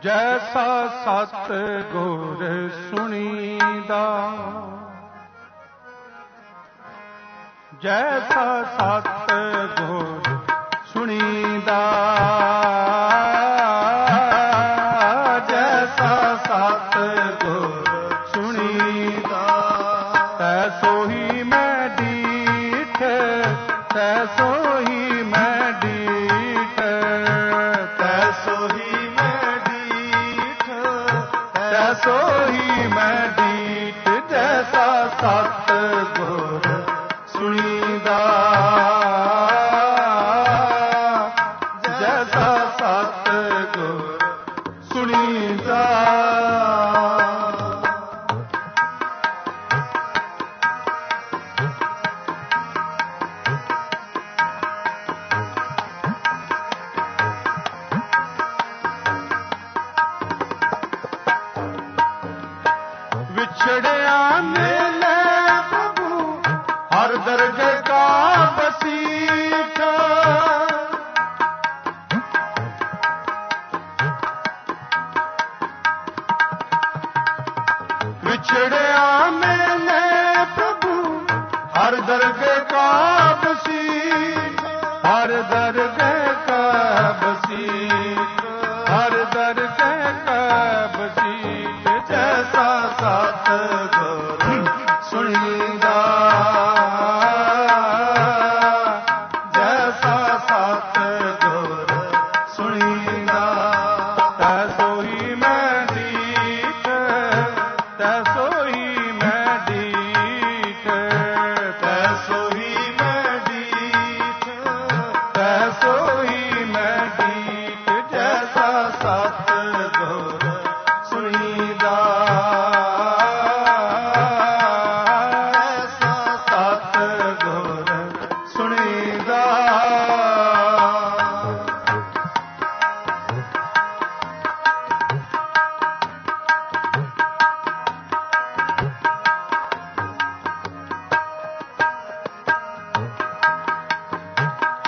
ਜੈਸਾ ਸਤ ਗੁਰ ਸੁਣੀਦਾ। ਜੈਸਾ ਸਤ ਗੁਰ ਸੁਣੀਦਾ। ਜੈਸਾ ਸਤ ਗੁਰ ਸੁਣੀਦਾ। ਤੈਸੋ ਹੀ ਮੈਂ ਡੀਠ ਤੈਸੋ ਹੀ ਸੋਹੀ ਮੈਂ ਡੀਠ ਜੈਸਾ ਸਤ ਗੁਰ ਸੁਣੀਦਾ। ਜੈਸਾ ਸਤ ਗੁਰ ਸੁਣੀਦਾ। ਵਿਛੜਿਆ ਮਿਲੇ ਪ੍ਰਭੂ, ਹਰ ਦਰਗਹਿ ਕਾ ਬਸੀਠਾ ਵਿਛੜਿਆ ਮਿਲੇ ਪ੍ਰਭੂ, ਹਰ ਦਰਗਹਿ ਕਾ ਬਸੀਠ ਹਰ ਦਰਗਹਿ ਆਨੰਦਾ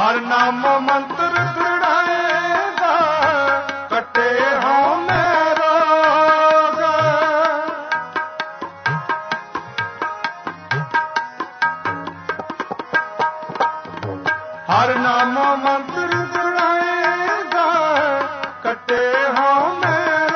ਹਰ ਨਾਮ ਮੰਤ ਹਰ ਨਾਮ ਮੰਤਰ ਸੁਣਾਏਗਾ, ਕੱਟੇ ਹੋ ਮੈਂ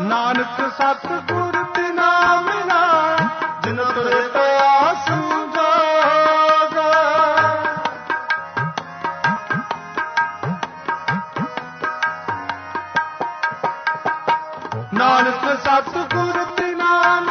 ਨਾਨਕ ਸਤਿਗੁਰ ਤੇ ਨਾਮ ਨਾ ਜਿਨ ਤੁਰੇ ਪਿਆ ਸੁਝਾਗ ਨਾਨਕ ਸਤਿਗੁਰ ਤੇ ਨਾਮ